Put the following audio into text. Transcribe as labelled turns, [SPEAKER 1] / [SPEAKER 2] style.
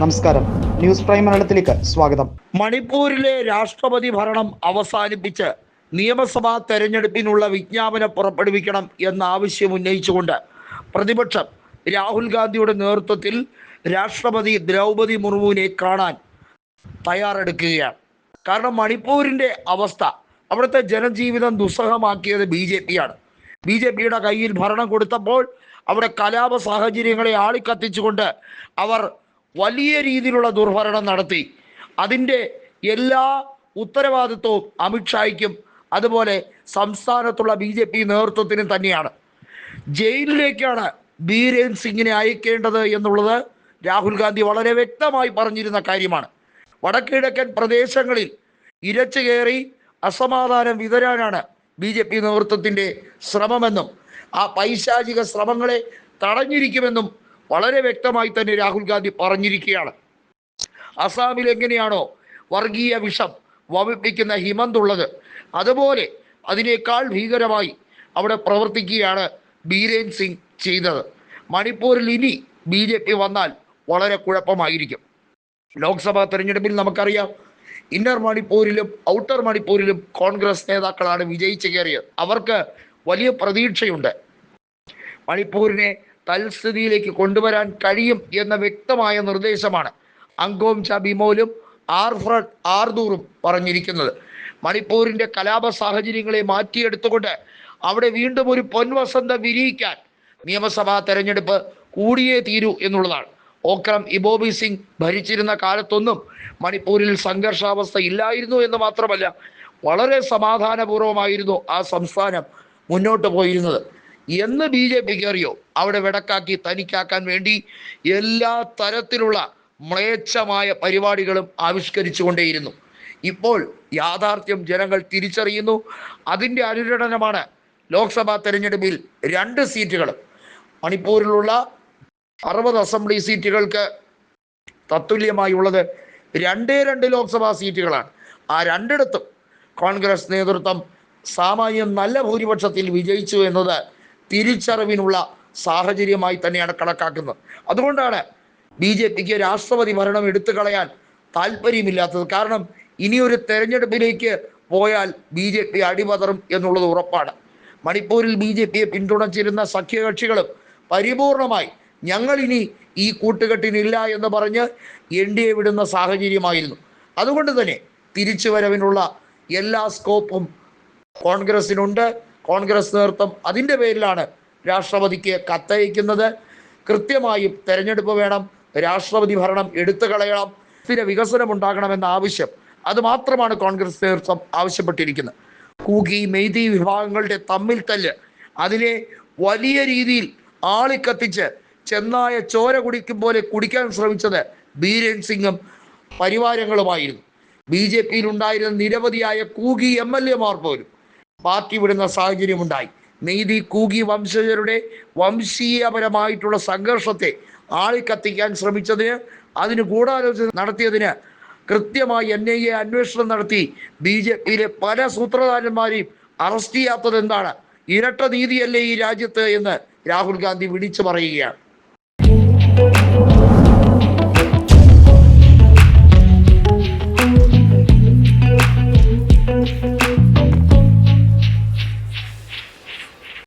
[SPEAKER 1] നമസ്കാരം. News prime മലയാളത്തിലേക്ക് സ്വാഗതം.
[SPEAKER 2] മണിപ്പൂരിലെ രാഷ്ട്രപതി ഭരണം അവസാനിപ്പിച്ച് നിയമസഭാ തെരഞ്ഞെടുപ്പിനുള്ള വിജ്ഞാപനം പുറപ്പെടുവിക്കണം എന്ന ആവശ്യം ഉന്നയിച്ചുകൊണ്ട് പ്രതിപക്ഷം രാഹുൽ ഗാന്ധിയുടെ നേതൃത്വത്തിൽ രാഷ്ട്രപതി ദ്രൗപതി മുർമുവിനെ കാണാൻ തയ്യാറെടുക്കുകയാണ്. കാരണം മണിപ്പൂരിന്റെ അവസ്ഥ അവിടുത്തെ ജനജീവിതം ദുസ്സഹമാക്കിയത് ബി ജെ പിയാണ്. ബി ജെ പിയുടെ കയ്യിൽ ഭരണം കൊടുത്തപ്പോൾ അവിടെ കലാപ സാഹചര്യങ്ങളെ ആളിക്കത്തിച്ചുകൊണ്ട് അവർ വലിയ രീതിയിലുള്ള ദുർഭരണം നടത്തി. അതിന്റെ എല്ലാ ഉത്തരവാദിത്വവും അമിത്ഷായ്ക്കും അതുപോലെ സംസ്ഥാനത്തുള്ള ബി ജെ പി നേതൃത്വത്തിനും തന്നെയാണ്. ജയിലിലേക്കാണ് ബീരേൻ സിംഗിനെ അയക്കേണ്ടത് എന്നുള്ളത് രാഹുൽ ഗാന്ധി വളരെ വ്യക്തമായി പറഞ്ഞിരുന്ന കാര്യമാണ്. വടക്കിഴക്കൻ പ്രദേശങ്ങളിൽ ഇരച്ചു കയറി അസമാധാനം വിതരാനാണ് ബി ജെ പി നേതൃത്വത്തിന്റെ ശ്രമമെന്നും ആ പൈശാചിക ശ്രമങ്ങളെ തടഞ്ഞിരിക്കുമെന്നും വളരെ വ്യക്തമായി തന്നെ രാഹുൽ ഗാന്ധി പറഞ്ഞിരിക്കുകയാണ്. അസാമിൽ എങ്ങനെയാണോ വർഗീയ വിഷം വമിപ്പിക്കുന്ന ഹിമന്തുള്ളത് അതുപോലെ അതിനേക്കാൾ ഭീകരമായി അവിടെ പ്രവർത്തിക്കുകയാണ് ബീരേൻ സിംഗ് ചെയ്തത്. മണിപ്പൂരിൽ ഇനി ബി ജെ പി വന്നാൽ വളരെ കുഴപ്പമായിരിക്കും. ലോക്സഭാ തെരഞ്ഞെടുപ്പിൽ നമുക്കറിയാം ഇന്നർ മണിപ്പൂരിലും ഔട്ടർ മണിപ്പൂരിലും കോൺഗ്രസ് നേതാക്കളാണ് വിജയിച്ചു കയറിയത്. അവർക്ക് വലിയ പ്രതീക്ഷയുണ്ട്. മണിപ്പൂരിനെ തൽസ്ഥിതിയിലേക്ക് കൊണ്ടുവരാൻ കഴിയും എന്ന വ്യക്തമായ നിർദ്ദേശമാണ് അങ്കോം ചബിമോലും ബിമോലും ആർഫ്രഡ് ആർദൂറും പറഞ്ഞിരിക്കുന്നത്. മണിപ്പൂരിന്റെ കലാപ സാഹചര്യങ്ങളെ മാറ്റിയെടുത്തുകൊണ്ട് അവിടെ വീണ്ടും ഒരു പൊൻവസന്ത വിരിയിക്കാൻ നിയമസഭാ തെരഞ്ഞെടുപ്പ് കൂടിയേ തീരൂ എന്നുള്ളതാണ്. ഓക്രം ഇബോബി സിംഗ് ഭരിച്ചിരുന്ന കാലത്തൊന്നും മണിപ്പൂരിൽ സംഘർഷാവസ്ഥ ഇല്ലായിരുന്നു എന്ന് മാത്രമല്ല വളരെ സമാധാനപൂർവമായിരുന്നു ആ സംസ്ഥാനം മുന്നോട്ട് പോയിരുന്നത്. എന്ന് ബി ജെ പിക്ക് അറിയോ അവിടെ വിടക്കാക്കി തനിക്കാക്കാൻ വേണ്ടി എല്ലാ തരത്തിലുള്ള മ്ലേച്ഛമായ പരിപാടികളും ആവിഷ്കരിച്ചുകൊണ്ടേയിരുന്നു. ഇപ്പോൾ യാഥാർത്ഥ്യം ജനങ്ങൾ തിരിച്ചറിയുന്നു. അതിന്റെ അനുരണനമാണ് ലോക്സഭാ തെരഞ്ഞെടുപ്പിൽ രണ്ട് സീറ്റുകളും. മണിപ്പൂരിലുള്ള അറുപത് അസംബ്ലി സീറ്റുകൾക്ക് തത്തുല്യമായുള്ളത് രണ്ടേ രണ്ട് ലോക്സഭാ സീറ്റുകളാണ്. ആ രണ്ടിടത്തും കോൺഗ്രസ് നേതൃത്വം സാമാന്യം നല്ല ഭൂരിപക്ഷത്തിൽ വിജയിച്ചു എന്നത് തിരിച്ചറിവിനുള്ള സാഹചര്യമായി തന്നെയാണ് കണക്കാക്കുന്നത്. അതുകൊണ്ടാണ് ബി ജെ പിക്ക് രാഷ്ട്രപതി ഭരണം എടുത്തു കളയാൻ താല്പര്യമില്ലാത്തത്. കാരണം ഇനിയൊരു തെരഞ്ഞെടുപ്പിലേക്ക് പോയാൽ ബി ജെ പി അടിപതറും എന്നുള്ളത് ഉറപ്പാണ്. മണിപ്പൂരിൽ ബി ജെ പിയെ പിന്തുണച്ചിരുന്ന സഖ്യകക്ഷികളും പരിപൂർണമായി ഞങ്ങൾ ഇനി ഈ കൂട്ടുകെട്ടിനില്ല എന്ന് പറഞ്ഞ് എൻ ഡി എ വിടുന്ന സാഹചര്യമായിരുന്നു. അതുകൊണ്ട് തന്നെ തിരിച്ചുവരവിനുള്ള എല്ലാ സ്കോപ്പും കോൺഗ്രസിനുണ്ട്. കോൺഗ്രസ് നേതൃത്വം അതിന്റെ പേരിലാണ് രാഷ്ട്രപതിക്ക് കത്തയക്കുന്നത്. കൃത്യമായും തെരഞ്ഞെടുപ്പ് വേണം രാഷ്ട്രപതി ഭരണം എടുത്തു കളയണം പിന്നെ വികസനം ഉണ്ടാകണമെന്ന ആവശ്യം. അത് മാത്രമാണ് കോൺഗ്രസ് നേതൃത്വം ആവശ്യപ്പെട്ടിരിക്കുന്നത്. കൂകി മെയ്തി വിഭാഗങ്ങളുടെ തമ്മിൽ തല്ല്. അതിനെ വലിയ രീതിയിൽ ആളിക്കത്തിച്ച് ചെന്നായ ചോര കുടിക്കും പോലെ കുടിക്കാൻ ശ്രമിച്ചത് ബീരൻ സിംഗും പരിവാരങ്ങളുമായിരുന്നു. ബി ജെ പിയിൽ ഉണ്ടായിരുന്ന നിരവധിയായ കൂകി എം എൽ എമാർ പോലും. പാർട്ടി വിടുന്ന സാഹചര്യമുണ്ടായി. നീതി കൂകി വംശജരുടെ വംശീയപരമായിട്ടുള്ള സംഘർഷത്തെ ആളിക്കത്തിക്കാൻ ശ്രമിച്ചതിന് അതിന് ഗൂഢാലോചന നടത്തിയതിന് കൃത്യമായി എൻ ഐ എ അന്വേഷണം നടത്തി. ബി ജെ പിയിലെ പല സൂത്രധാരന്മാരെയും അറസ്റ്റ് ചെയ്യാത്തത് എന്താണ് ഇരട്ട നീതിയല്ലേ ഈ രാജ്യത്ത് എന്ന് രാഹുൽ ഗാന്ധി വിളിച്ചു പറയുകയാണ്.